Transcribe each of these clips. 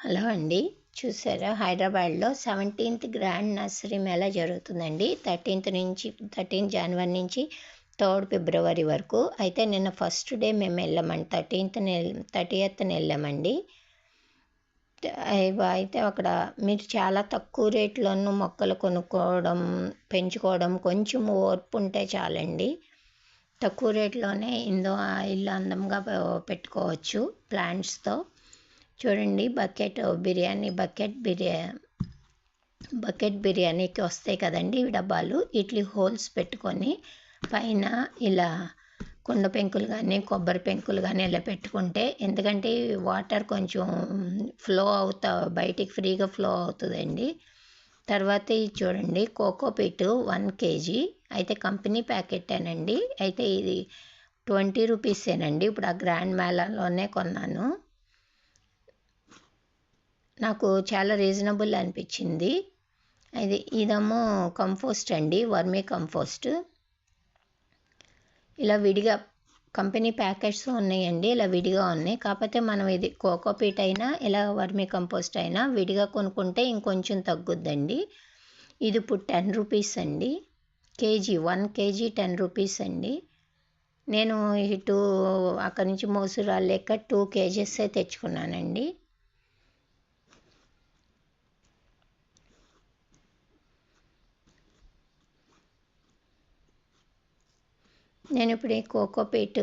Hello అండి. చూసారా? హైదరాబాద్లో సెవెంటీన్త్ గ్రాండ్ నర్సరీ మేళా జరుగుతుందండి. థర్టీన్త్ నుంచి థర్టీన్త్ జనవరి నుంచి థర్డ్ ఫిబ్రవరి వరకు. అయితే నిన్న ఫస్ట్ డే మేము వెళ్ళామండి. థర్టీన్త్ థర్టీ ఎయిత్ని వెళ్ళామండి. అయితే అక్కడ మీరు చాలా తక్కువ రేట్లోనూ మొక్కలు కొనుక్కోవడం పెంచుకోవడం కొంచెం ఓర్పు ఉంటే చాలండి. తక్కువ రేట్లోనే ఇందో ఇల్లు అందంగా పెట్టుకోవచ్చు ప్లాంట్స్తో. చూడండి బకెట్ బిర్యానీ బకెట్ బిర్యా బకెట్ బిర్యానీకి వస్తాయి కదండి డబ్బాలు. ఇట్లీ హోల్స్ పెట్టుకొని పైన ఇలా కుండ పెంకులు కానీ కొబ్బరి పెంకులు కానీ ఇలా పెట్టుకుంటే ఎందుకంటే వాటర్ కొంచెం ఫ్లో అవుతా బయటికి ఫ్రీగా ఫ్లో అవుతుందండి. తర్వాత ఇది చూడండి కోకోపీట్ వన్ కేజీ. అయితే కంపెనీ ప్యాకెటేనండి అయితే ఇది ట్వంటీ రూపీసేనండి. ఇప్పుడు ఆ గ్రాండ్ మేళాలోనే కొన్నాను. నాకు చాలా రీజనబుల్ అనిపించింది. ఇది ఇదేమో కంపోస్ట్ అండి వర్మీ కంపోస్ట్ ఇలా విడిగా కంపెనీ ప్యాకెట్స్ ఉన్నాయండి ఇలా విడిగా ఉన్నాయి. కాకపోతే మనం ఇది కోకోపీట్ అయినా ఇలా వర్మీ కంపోస్ట్ అయినా విడిగా కొనుక్కుంటే ఇంకొంచెం తగ్గుద్దండి. ఇది ఇప్పుడు టెన్ రూపీస్ అండి. KG one KG ten rupees అండి. నేను ఇటు అక్కడి నుంచి మోసురాలు లెక్క టూ కేజెస్ తెచ్చుకున్నానండి. నేను ఇప్పుడు ఈ కోకోపీట్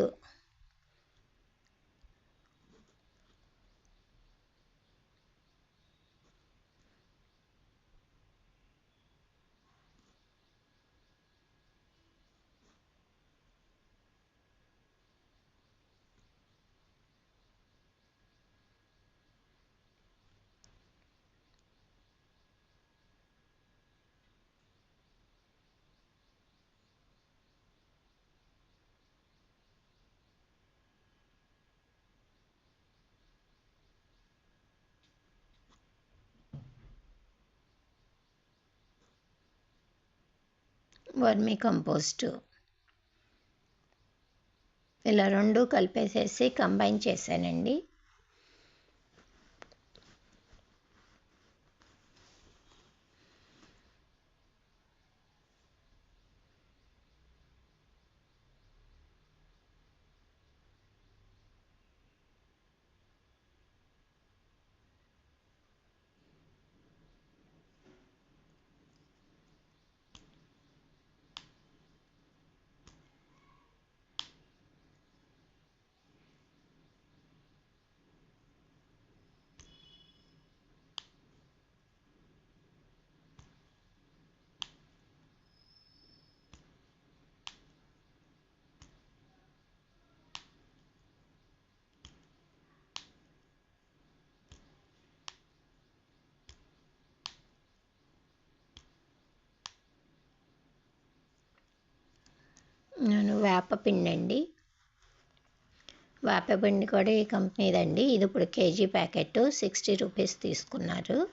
వర్మీ కంపోస్టు. ఇలా రెండు కలిపేసేసి కంబైన్ చేశానండి. నేను వేపపిండి అండి వేపపిండి కూడా ఈ కంపెనీదండి. ఇది ఇప్పుడు కేజీ ప్యాకెట్ సిక్స్టీ రూపీస్ తీసుకున్నారు.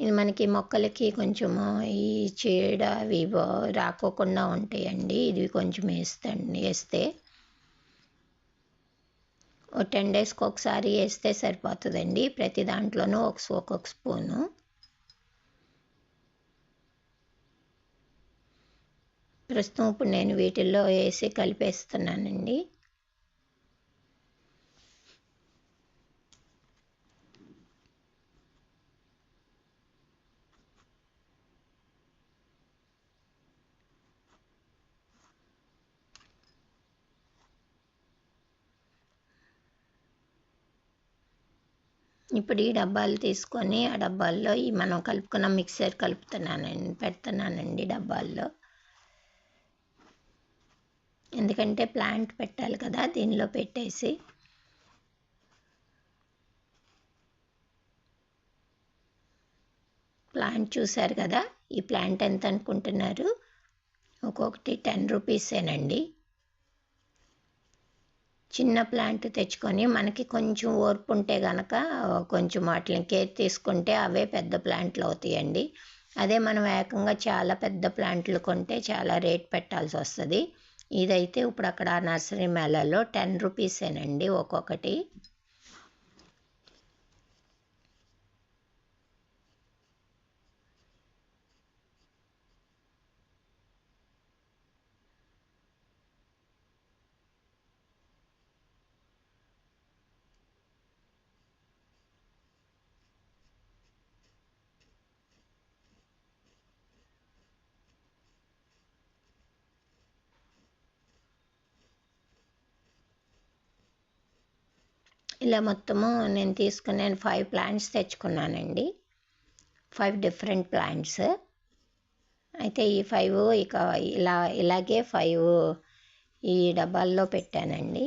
ఇది మనకి మొక్కలకి కొంచెము ఈ చీడ అవి రాకోకుండా ఉంటాయండి. ఇది కొంచెం వేస్తండి వేస్తే. ఓ టెన్ డేస్కి ఒకసారి వేస్తే సరిపోతుందండి. ప్రతి దాంట్లోనూ ఒక ఒక్కొక్క స్పూను. ప్రస్తుతం ఇప్పుడు నేను వీటిల్లో వేసి కలిపేస్తున్నానండి. ఇప్పుడు ఈ డబ్బాలు తీసుకొని ఆ డబ్బాల్లో ఈ మనం కలుపుకున్న మిక్సర్ కలుపుతున్నానండి పెడుతున్నానండి డబ్బాల్లో. ఎందుకంటే ప్లాంట్ పెట్టాలి కదా దీనిలో పెట్టేసి. ప్లాంట్ చూశారు కదా ఈ ప్లాంట్ ఎంత అనుకుంటున్నారు? ఒక్కొక్కటి టెన్ రూపీసేనండి. చిన్న ప్లాంట్ తెచ్చుకొని మనకి కొంచెం ఓర్పు ఉంటే కనుక కొంచెం వాటిని కేర్ తీసుకుంటే అవే పెద్ద ప్లాంట్లు అవుతాయండి. అదే మనం ఏకంగా చాలా పెద్ద ప్లాంట్లు కొంటే చాలా రేట్ పెట్టాల్సి వస్తుంది. ఇదైతే ఇప్పుడు అక్కడ నర్సరీ మేళాలో టెన్ రూపీసేనండి ఒక్కొక్కటి. ఇలా మొత్తము నేను తీసుకున్నాను ఫైవ్ ప్లాంట్స్ తెచ్చుకున్నానండి. ఫైవ్ డిఫరెంట్ ప్లాంట్స్ అయితే ఈ ఫైవ్ ఇక ఇలా ఇలాగే ఫైవ్ ఈ డబ్బాల్లో పెట్టానండి.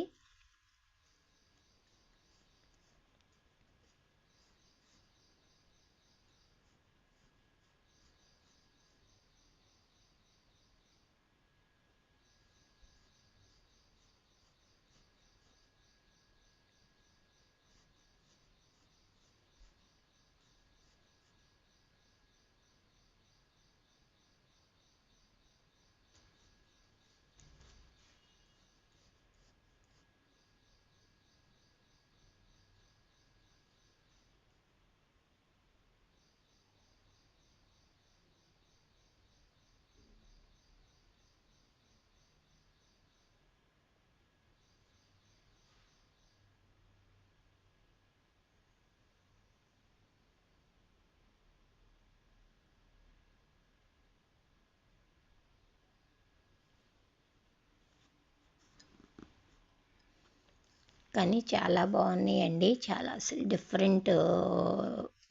కానీ చాలా బాగున్నాయండి. చాలా అసలు డిఫరెంట్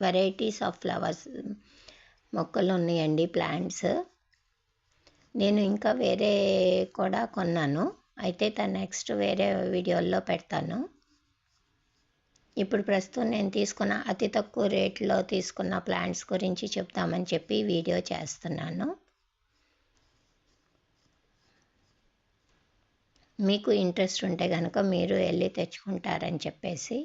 వెరైటీస్ ఆఫ్ ఫ్లవర్స్ మొక్కలు ఉన్నాయండి ప్లాంట్స్. నేను ఇంకా వేరే కూడా కొన్నాను. అయితే తను నెక్స్ట్ వేరే వీడియోల్లో పెడతాను. ఇప్పుడు ప్రస్తుతం నేను తీసుకున్న అతి తక్కువ రేట్లో తీసుకున్న ప్లాంట్స్ గురించి చెప్తామని చెప్పి వీడియో చేస్తున్నాను. మీకు ఇంట్రెస్ట్ ఉంటే కనుక మీరు వెళ్ళి తెచ్చుకుంటారని చెప్పేసి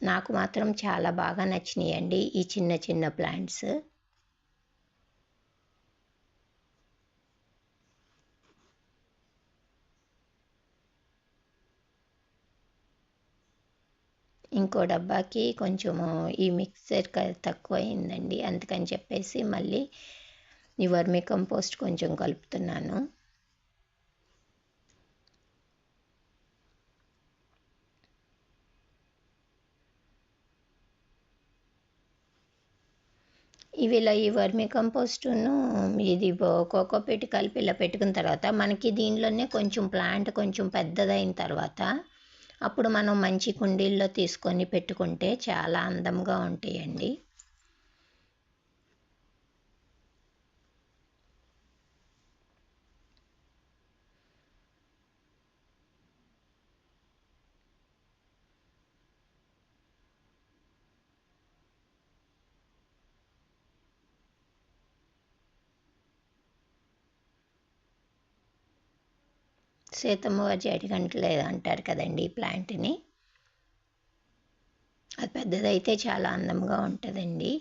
నాకు మాత్రం చాలా బాగా నచ్చినాయండి ఈ చిన్న చిన్న ప్లాంట్స్ ఇంకో డబ్బాకి కొంచెము ఈ మిక్సర్ తక్కువ అయిందండి అందుకని చెప్పేసి మళ్ళీ ఈ వర్మి కంపోస్ట్ కొంచెం కలుపుతున్నాను. ఇవి ఇలా ఈ వర్మి కంపోస్టును ఇది కోకోపీట్ కలిపి ఇలా పెట్టుకున్న తర్వాత మనకి దీనిలోనే కొంచెం ప్లాంట్ కొంచెం పెద్దదైన తర్వాత అప్పుడు మనం మంచి కుండీల్లో తీసుకొని పెట్టుకుంటే చాలా అందంగా ఉంటాయండి. సీతమ్మ వారి జడిగంటలు అంటారు కదండి ఈ ప్లాంట్ని. అది పెద్దదైతే చాలా అందంగా ఉంటుందండి.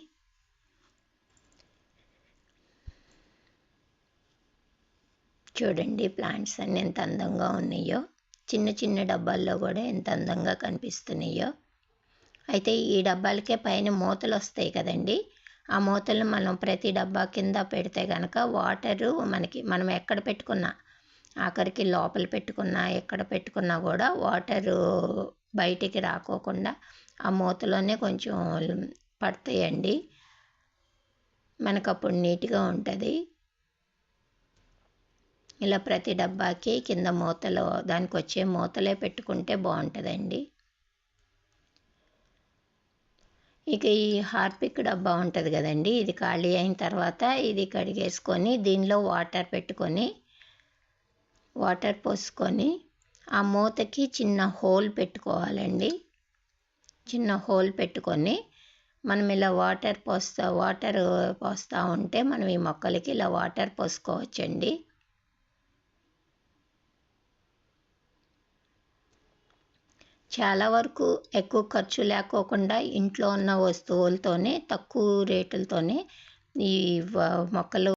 చూడండి ప్లాంట్స్ అన్నీ ఎంత అందంగా ఉన్నాయో. చిన్న చిన్న డబ్బాల్లో కూడా ఎంత అందంగా కనిపిస్తున్నాయో. అయితే ఈ డబ్బాలకే పైన మూతలు వస్తాయి కదండి. ఆ మూతలను మనం ప్రతి డబ్బా కింద పెడితే కనుక వాటరు మనకి మనం ఎక్కడ పెట్టుకున్నా ఆఖరికి లోపల పెట్టుకున్నా ఎక్కడ పెట్టుకున్నా కూడా వాటరు బయటికి రాకోకుండా ఆ మూతలోనే కొంచెం పడతాయండి. మనకు అప్పుడు నీట్గా ఉంటుంది. ఇలా ప్రతి డబ్బాకి కింద మూతలు దానికి వచ్చే మూతలే పెట్టుకుంటే బాగుంటుందండి. ఇక ఈ హార్పిక్ డబ్బా ఉంటుంది కదండి ఇది ఖాళీ అయిన తర్వాత ఇది కడిగేసుకొని దీనిలో వాటర్ పెట్టుకొని వాటర్ పోసుకొని ఆ మూతకి చిన్న హోల్ పెట్టుకోవాలండి. చిన్న హోల్ పెట్టుకొని మనం ఇలా వాటర్ పోస్తా వాటర్ పోస్తూ ఉంటే మనం ఈ మొక్కలకి ఇలా వాటర్ పోసుకోవచ్చండి. చాలా వరకు ఎక్కువ ఖర్చు లేకోకుండా ఇంట్లో ఉన్న వస్తువులతోనే తక్కువ రేటులతోనే ఈ మొక్కలు